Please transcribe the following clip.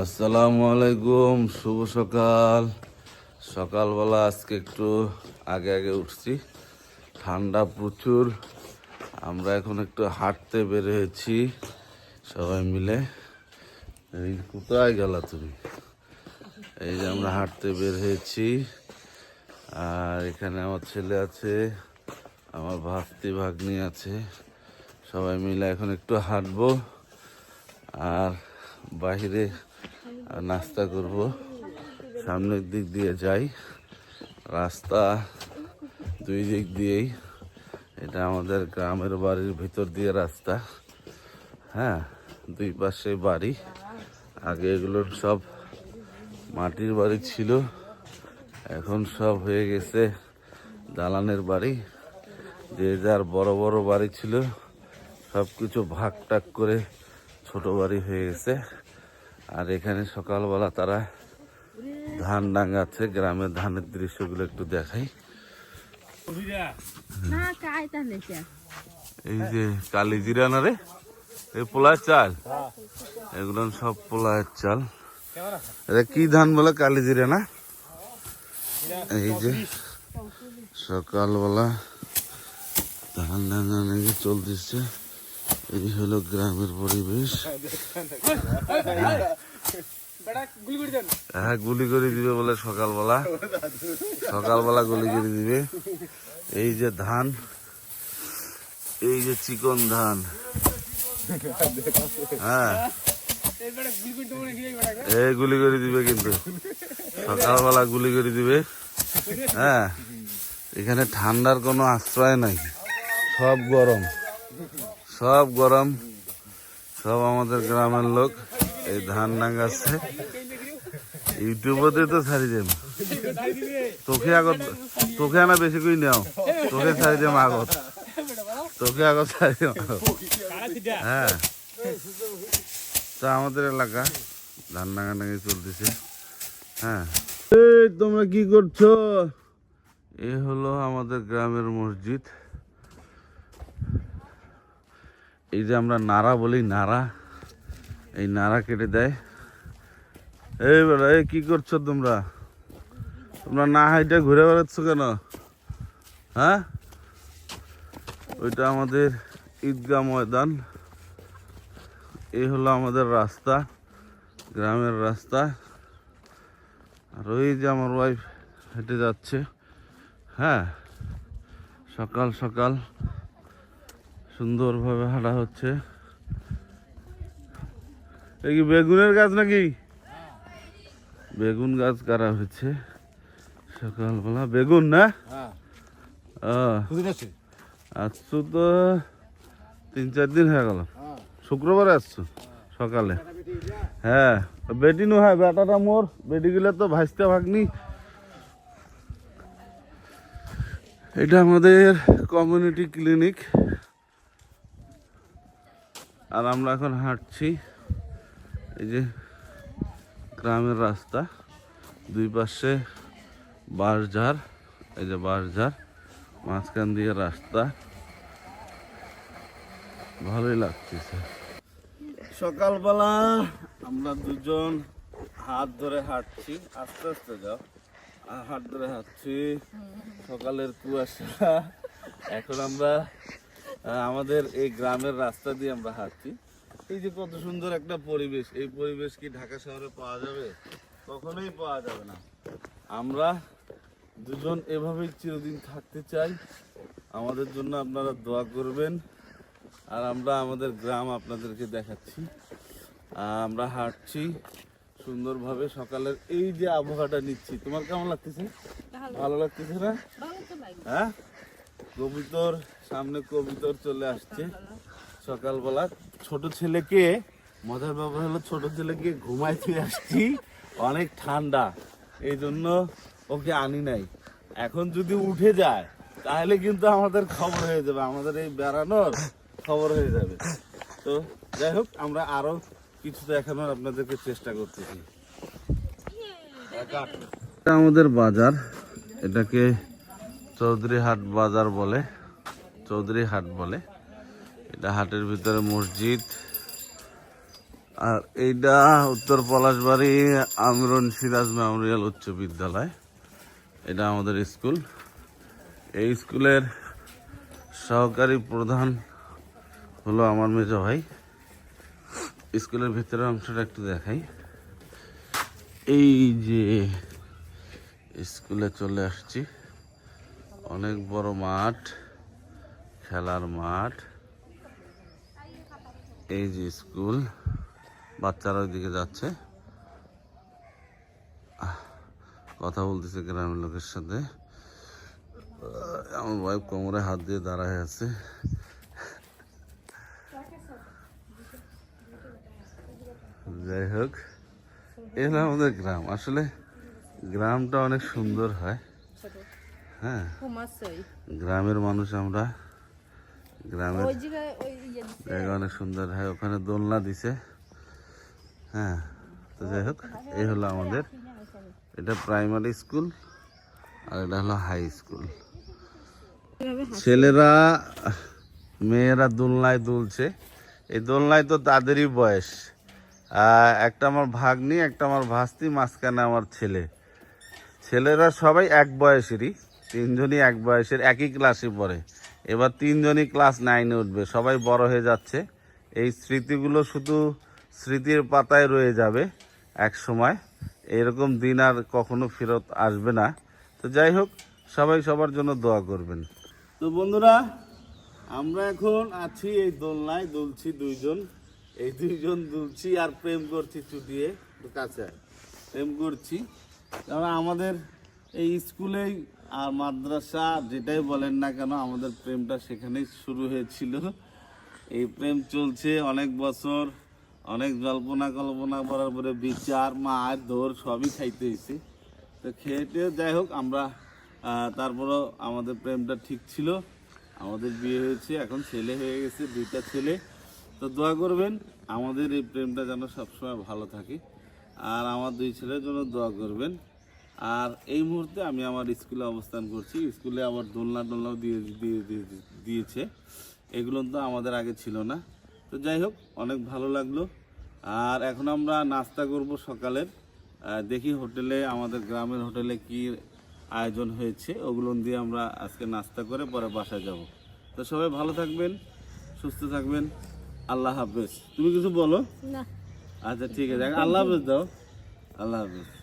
আসসালামু আলাইকুম শুভ সকাল। সকালবেলা আজকে একটু আগে আগে উঠছি। ঠান্ডা প্রচুর। আমরা এখন একটু হাঁটতে বের হয়েছি সবাই মিলে। এই, কোথায় গেলা তুমি? এই যে আমরা হাঁটতে বের হয়েছি আর এখানে আমার ছেলে আছে, আমার ভাস্তি ভাগ্নি আছে। সবাই মিলে এখন একটু হাঁটবো। আর বাইরে নাস্তা করব। সামনের দিক দিয়ে যাই। রাস্তা দুই দিক দিয়েই। এটা আমাদের গ্রামের বাড়ির ভিতর দিয়ে রাস্তা। হ্যাঁ দুই পাশে বাড়ি। আগে এগুলোর সব মাটির বাড়ি ছিল। এখন সব হয়ে গেছে দালানের বাড়ি। যে যার বড় বড় বাড়ি ছিল সব কিছু ভাগ টাক করে ছোট বাড়ি হয়ে গেছে। আর এখানে সকালবেলা তারা ধান ডাঙ্গাচ্ছে গ্রামের ধানের দৃশ্যগুলো একটু দেখাই। এই যে কালি জিরা না রে এই পোলার চাল? এগুলো সব পোলার চাল। এটা কি ধান বলে কালি জিরা না এই যে সকালবেলা ধান ডাঙ্গা নাকি চলতেছে। এই হলো গ্রামের পরিবেশ। হ্যাঁ গুলি করে দিবে বলে সকালবেলা। সকালবেলা গুলি করে দিবে। এই যে ধান এই যে চিকন ধান। হ্যাঁ। এই গুলি করে দিবে কিন্তু। সকালবেলা গুলি করে দিবে। হ্যাঁ। এখানে ঠান্ডার কোনো আশ্রয় নাই। সব গরম। সব গরম, সব আমাদের গ্রামের লোক এই ধান ডাঙ্গাচ্ছে ইউটিউবতে তো ছাড়ি দেব তোকে আগত, তোকে আনা বেশি করে নেও? তোকে ছাড়ি দেব আগত। তোকে আগত ছাড়ি হ্যাঁ। তা আমাদের এলাকা ধান ডাঙ্গা ডাঙ্গি চলতেছে। হ্যাঁ। তোমরা কি করছ? এ হলো আমাদের গ্রামের মসজিদ। এই যে আমরা নাড়া বলি, নাড়া। এই নাড়া কেটে দেয়। এই এই কি করছ তোমরা? তোমরা না হাইটা ঘুরে বেড়াচ্ছ কেন? হ্যাঁ? ওইটা আমাদের ঈদগাহ ময়দান। এই হলো আমাদের রাস্তা, গ্রামের রাস্তা। আর ওই যে আমার ওয়াইফ হেঁটে যাচ্ছে। হ্যাঁ? সকাল সকাল। সুন্দরভাবে হাঁটা হচ্ছে। এই কি বেগুনের গাছ নাকি? বেগুন গাছ কাটা হচ্ছে সকালবেলা। বেগুন না? আহ, আসছো তো তিন চার দিন হয়ে গেল। শুক্রবার আসছো সকালে? হ্যাঁ বেটি নু হয়। বেটাটা মোর। বেটি গেলে তো ভাসতে ভাগনি। এটা আমাদের কমিউনিটি ক্লিনিক। আর আমরা এখন হাঁটছি। এই যে গ্রামের রাস্তা, দুই পাশে বাঁশঝাড়, এই যে বাঁশঝাড়, মাঝখান দিয়ে রাস্তা। ভালোই লাগতেছে। সকালবেলা আমরা দুজন হাত ধরে হাঁটছি। আস্তে আস্তে যাও। হাত ধরে হাঁটছি। সকালের কুয়াশা। এখন আমরা আমাদের এই গ্রামের রাস্তা দিয়ে আমরা হাঁটছি। এই যে কত সুন্দর একটা পরিবেশ এই পরিবেশ কি ঢাকা শহরে পাওয়া যাবে? কখনোই পাওয়া যাবে না। আমরা দুজন এভাবেই চিরদিন থাকতে চাই। আমাদের জন্য আপনারা দোয়া করবেন। আর আমরা আমাদের গ্রাম আপনাদেরকে দেখাচ্ছি। আমরা হাঁটছি সুন্দরভাবে সকালের এই যে আবহাওয়াটা নিচ্ছি। তোমার কেমন লাগতেছে? ভালো। লাগতেছে না? হ্যাঁ? কবিতর সামনে কবিতর চলে আসছে সকালবেলা। ছোট ছেলেকে, মজার ব্যাপার হলো ছোট ছেলেকে ঘুমাইতে আসছি, অনেক ঠান্ডা এই জন্য ওকে আনি নাই। এখন যদি উঠে যায়, তাহলে কিন্তু আমাদের খবর হয়ে যাবে, আমাদের এই বেড়ানোর খবর হয়ে যাবে। তো যাই হোক, আমরা আরও কিছু দেখানোর আপনাদেরকে চেষ্টা করতেছি। আমাদের বাজার, এটাকে চৌধুরী হাট বাজার বলে। চৌধুরী হাট বলে। এটা হাটের ভিতরে মসজিদ। আর এইটা উত্তর পলাশবাড়ি আমরন সিরাজ মেমোরিয়াল উচ্চ বিদ্যালয়। এটা আমাদের স্কুল। এই স্কুলের সহকারী প্রধান হলো আমার মেজ ভাই। স্কুলের ভিতরের অংশটা একটু দেখাই। এই যে স্কুলে চলে আসছি। অনেক বড় মাঠ। খেলার মাঠ। এই যে স্কুল বাচ্চারা ওইদিকে যাচ্ছে। কথা বলতেছে গ্রামের লোকের সাথে। আমার ওয়াইফ কোমরে হাত দিয়ে দাঁড়ায় আছে। যাই হোক এ হলো আমাদের গ্রাম। আসলে গ্রামটা অনেক সুন্দর হয়। হ্যাঁ। গ্রামের মানুষ আমরা গ্রামের ইয়ে। জায়গা অনেক সুন্দর। হয় ওখানে দোলনা দিছে। হ্যাঁ তো যাই হোক এই হলো আমাদের। এটা প্রাইমারি স্কুল আর এটা হলো হাই স্কুল ছেলেরা মেয়েরা দোলনায় দুলছে। এই দোলনায় তো তাদেরই বয়স। একটা আমার ভাগ্নি একটা আমার ভাস্তি মাঝখানে আমার ছেলে। ছেলেরা সবাই এক বয়সেরই তিনজনই এক বয়সের একই ক্লাসে পড়ে। এবার তিনজনই ক্লাস নাইনে উঠবে। সবাই বড় হয়ে যাচ্ছে। এই স্মৃতিগুলো শুধু স্মৃতির পাতায় রয়ে যাবে এক সময়। এরকম দিন আর কখনো ফেরত আসবে না। তো যাই হোক, সবাই সবার জন্য দোয়া করবেন। তো বন্ধুরা, আমরা এখন আছি এই দোলনায়, দুলছি দুইজন। এই দুইজন দুলছি আর প্রেম করছি চুটিয়ে কাছে। প্রেম করছি। কারণ আমাদের এই স্কুলেই আর মাদ্রাসা যেটাই বলেন না কেন, আমাদের প্রেমটা সেখানেই শুরু হয়েছিল। এই প্রেম চলছে অনেক বছর, অনেক জল্পনা কল্পনা করার পরে বিচার, মার দৌড় সবই খাইতে হয়েছে তো খেয়েটেও যাই হোক, আমরা তারপরও আমাদের প্রেমটা ঠিক ছিল। আমাদের বিয়ে হয়েছে, এখন ছেলে হয়ে গেছে, দুইটা ছেলে। তো দোয়া করবেন, আমাদের এই প্রেমটা যেন সবসময় ভালো থাকে। আর আমার দুই ছেলের জন্য দোয়া করবেন। আর এই মুহূর্তে আমি আমার স্কুলে অবস্থান করছি। স্কুলে আবার দোলনা টোলনাও দিয়ে দিয়ে দিয়ে- দিয়েছে। এগুলো তো আমাদের আগে ছিল না। তো যাই হোক অনেক ভালো লাগল। আর এখন আমরা নাস্তা করব সকালের। দেখি হোটেলে আমাদের গ্রামের হোটেলে কি আয়োজন হয়েছে ওগুলো দিয়ে আমরা আজকে নাস্তা করে পরে বাসায় যাব। তো সবাই ভালো থাকবেন সুস্থ থাকবেন। আল্লাহ হাফেজ। তুমি কিছু বলো? আচ্ছা ঠিক আছে। আল্লাহ হাফেজ দাও। আল্লাহ হাফেজ।